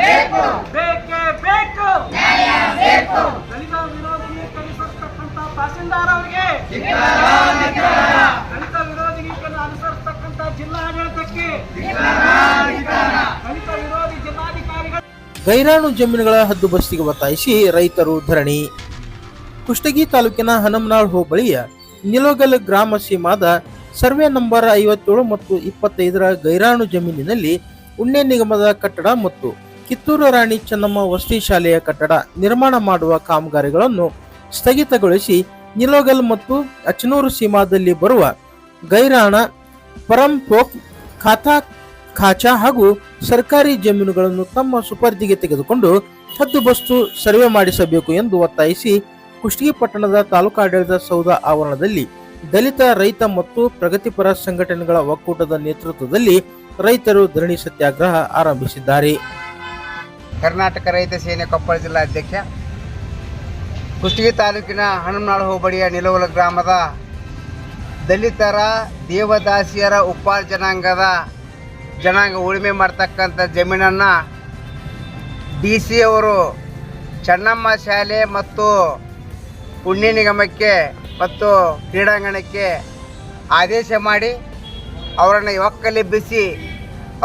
ಬೇಕು. ಬೇಕೇ ಬೇಕು. ಬೇಕು. ದಲಿತ ವಿರೋಧಿ ಕಲಿಸಿರ್ತಕ್ಕಂಥ ತಹಸೀಲ್ದಾರ್ ಅವರಿಗೆ ದಲಿತ ವಿರೋಧಿ ಅನುಸರಿಸತಕ್ಕಂಥ ಜಿಲ್ಲಾಡಳಿತಕ್ಕೆ ದಲಿತ ವಿರೋಧಿ ಜಿಲ್ಲಾಧಿಕಾರಿಗಳು ಗೈರಾಣು ಜಮೀನುಗಳ ಹದ್ದುಬಸ್ತಿಗೆ ಒತ್ತಾಯಿಸಿ ರೈತರು ಧರಣಿ. ಕುಷ್ಟಗಿ ತಾಲೂಕಿನ ಹನಮನಾಳ್ ಹೋಬಳಿಯ ನಿಲೋಗಲ್ ಗ್ರಾಮ ಸೀಮಾದ ಸರ್ವೆ ನಂಬರ್ ಐವತ್ತೇಳು ಮತ್ತು ಇಪ್ಪತ್ತೈದರ ಗೈರಾಣು ಜಮೀನಿನಲ್ಲಿ ಉಣ್ಣೆ ನಿಗಮದ ಕಟ್ಟಡ ಮತ್ತು ಕಿತ್ತೂರು ರಾಣಿ ಚೆನ್ನಮ್ಮ ವಸತಿ ಶಾಲೆಯ ಕಟ್ಟಡ ನಿರ್ಮಾಣ ಮಾಡುವ ಕಾಮಗಾರಿಗಳನ್ನು ಸ್ಥಗಿತಗೊಳಿಸಿ ನಿಲೋಗಲ್ ಮತ್ತು ಅಚನೂರು ಸೀಮಾದಲ್ಲಿ ಬರುವ ಗೈರಾಣ ಪರಂಪೋಕ್ ಖಾತಾ, ಖಾಚಾ ಹಾಗೂ ಸರ್ಕಾರಿ ಜಮೀನುಗಳನ್ನು ತಮ್ಮ ಸುಪರ್ದಿಗೆ ತೆಗೆದುಕೊಂಡು ಹದ್ದುಬಸ್ತು ಸರ್ವೆ ಮಾಡಿಸಬೇಕು ಎಂದು ಒತ್ತಾಯಿಸಿ ಕುಷ್ಟಗಿ ಪಟ್ಟಣದ ತಾಲೂಕಾಡಳಿತ ಸೌಧ ಆವರಣದಲ್ಲಿ ದಲಿತ, ರೈತ ಮತ್ತು ಪ್ರಗತಿಪರ ಸಂಘಟನೆಗಳ ಒಕ್ಕೂಟದ ನೇತೃತ್ವದಲ್ಲಿ ರೈತರು ಧರಣಿ ಸತ್ಯಾಗ್ರಹ ಆರಂಭಿಸಿದ್ದಾರೆ. ಕರ್ನಾಟಕ ರೈತ ಸೇನೆ ಕೊಪ್ಪಳ ಜಿಲ್ಲಾ ಅಧ್ಯಕ್ಷ, ಕುಷ್ಟಗಿ ತಾಲೂಕಿನ ಹನುಮನಾಳು ಹೋಬಳಿಯ ನಿಲವಲ ಗ್ರಾಮದ ದಲಿತರ ದೇವದಾಸಿಯರ ಉಪ್ಪಾಲ್ ಜನಾಂಗದ ಜನಾಂಗ ಉಳುಮೆ ಮಾಡ್ತಕ್ಕಂಥ ಜಮೀನನ್ನು ಡಿ ಸಿ ಅವರು ಚೆನ್ನಮ್ಮ ಶಾಲೆ ಮತ್ತು ಪುಣ್ಯ ನಿಗಮಕ್ಕೆ ಮತ್ತು ಕ್ರೀಡಾಂಗಣಕ್ಕೆ ಆದೇಶ ಮಾಡಿ ಅವರನ್ನು ಒಕ್ಕಲೆಬ್ಬಿಸಿ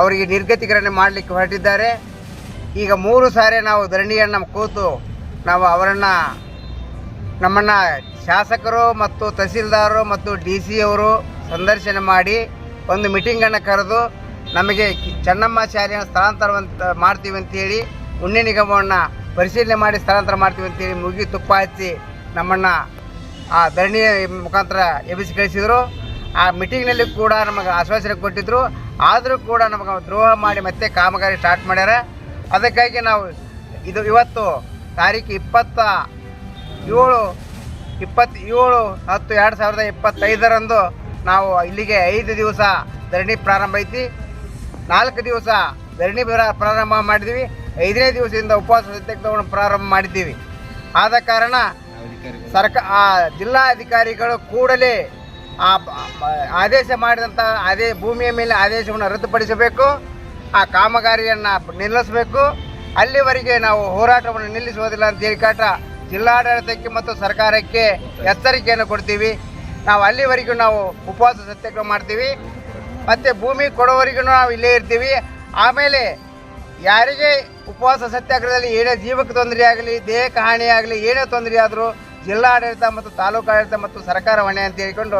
ಅವರಿಗೆ ನಿರ್ಗತಿಕರನ್ನು ಮಾಡಲಿಕ್ಕೆ ಹೊರಟಿದ್ದಾರೆ. ಈಗ ಮೂರು ಸಾರಿ ನಾವು ಧರಣಿಯನ್ನು ಕೂತು ನಾವು ಅವರನ್ನು ನಮ್ಮನ್ನು ಶಾಸಕರು ಮತ್ತು ತಹಸೀಲ್ದಾರರು ಮತ್ತು ಡಿ ಸಿ ಅವರು ಸಂದರ್ಶನ ಮಾಡಿ ಒಂದು ಮೀಟಿಂಗನ್ನು ಕರೆದು ನಮಗೆ ಚೆನ್ನಮ್ಮ ಶಾಲೆಯನ್ನು ಸ್ಥಳಾಂತರವಂತ ಮಾಡ್ತೀವಿ ಅಂತೇಳಿ ಉಣ್ಣೆ ನಿಗಮವನ್ನು ಪರಿಶೀಲನೆ ಮಾಡಿ ಸ್ಥಳಾಂತರ ಮಾಡ್ತೀವಿ ಅಂತೇಳಿ ಮುಗಿ ತುಪ್ಪ ಹಚ್ಚಿ ನಮ್ಮನ್ನು ಆ ಧರಣಿ ಮುಖಾಂತರ ಎಬ್ಬಿಸಿ ಕಳಿಸಿದರು. ಆ ಮೀಟಿಂಗ್ನಲ್ಲಿ ಕೂಡ ನಮಗೆ ಆಶ್ವಾಸನೆ ಕೊಟ್ಟಿದ್ರು. ಆದರೂ ಕೂಡ ನಮಗೆ ದ್ರೋಹ ಮಾಡಿ ಮತ್ತೆ ಕಾಮಗಾರಿ ಸ್ಟಾರ್ಟ್ ಮಾಡ್ಯಾರ. ಅದಕ್ಕಾಗಿ ನಾವು ಇದು ಇವತ್ತು ತಾರೀಕು ಇಪ್ಪತ್ತ ಏಳು ಇಪ್ಪತ್ತೇಳು ಹತ್ತು ಎರಡು ಸಾವಿರದ ಇಪ್ಪತ್ತೈದರಂದು ನಾವು ಇಲ್ಲಿಗೆ ಐದು ದಿವಸ ಧರಣಿ ಪ್ರಾರಂಭ ಐತಿ. ನಾಲ್ಕು ದಿವಸ ಧರಣಿ ಪ್ರ- ಪ್ರಾರಂಭ ಮಾಡಿದ್ವಿ. ಐದನೇ ದಿವಸದಿಂದ ಉಪವಾಸ ಸತ್ಯಾಗ್ರಹವನ್ನು ಪ್ರಾರಂಭ ಮಾಡಿದ್ದೀವಿ. ಆದ ಕಾರಣ ಸರ್ಕ ಜಿಲ್ಲಾಧಿಕಾರಿಗಳು ಕೂಡಲೇ ಆ ಆದೇಶ ಮಾಡಿದಂಥ ಅದೇ ಭೂಮಿಯ ಮೇಲೆ ಆದೇಶವನ್ನು ರದ್ದುಪಡಿಸಬೇಕು, ಆ ಕಾಮಗಾರಿಯನ್ನು ನಿಲ್ಲಿಸಬೇಕು. ಅಲ್ಲಿವರೆಗೆ ನಾವು ಹೋರಾಟವನ್ನು ನಿಲ್ಲಿಸುವುದಿಲ್ಲ ಅಂತ ಹೇಳಿ ಕಾಟ ಜಿಲ್ಲಾಡಳಿತಕ್ಕೆ ಮತ್ತು ಸರ್ಕಾರಕ್ಕೆ ಎಚ್ಚರಿಕೆಯನ್ನು ಕೊಡ್ತೀವಿ. ನಾವು ಅಲ್ಲಿವರೆಗೂ ನಾವು ಉಪವಾಸ ಸತ್ಯಾಗ್ರಹ ಮಾಡ್ತೀವಿ. ಮತ್ತು ಭೂಮಿ ಕೊಡೋವರೆಗೂ ನಾವು ಇಲ್ಲೇ ಇರ್ತೀವಿ. ಆಮೇಲೆ ಯಾರಿಗೆ ಉಪವಾಸ ಸತ್ಯಾಗ್ರಹದಲ್ಲಿ ಏನೇ ಜೀವಕ್ಕೆ ತೊಂದರೆ ಆಗಲಿ ದೇಹಕ್ಕೆ ಹಾನಿಯಾಗಲಿ, ಏನೇ ತೊಂದರೆ ಆದರೂ ಜಿಲ್ಲಾಡಳಿತ ಮತ್ತು ತಾಲೂಕಾಡಳಿತ ಮತ್ತು ಸರ್ಕಾರ ಹೊಣೆ ಅಂತ ಹೇಳಿಕೊಂಡು